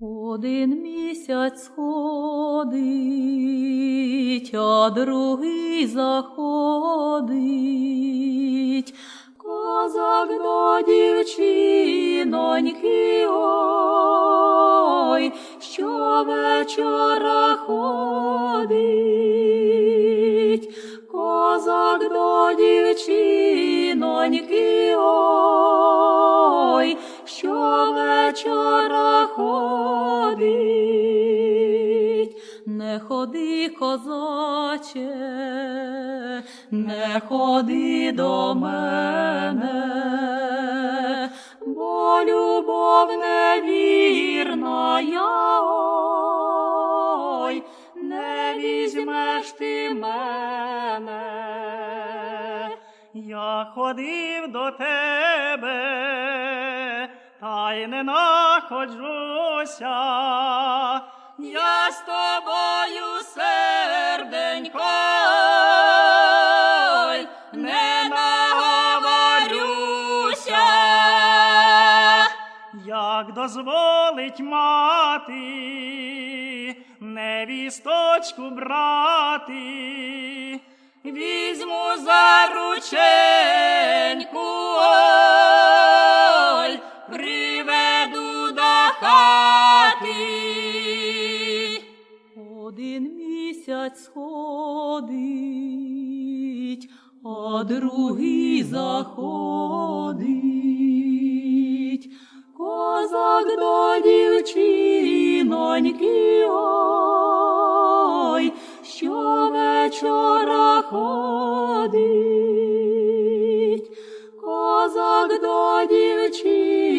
Один місяць сходить, а другий заходить. Козак до дівчиноньки, ой, щовечора ходить. Козак до дівчиноньки, щовечора ходить. Не ходи, козаче, не ходи до мене, бо любов невірна, я, не візьмеш ти мене. Я ходив до тебе, та не находжуся. Я з тобою, серденько, не наговорюся. Як дозволить мати невісточку брати, Візьму за рученьку, Місяць сходить, а другий заходить. Козак до дівчиноньки, ой, щовечора ходить. Козак до дівчиноньки,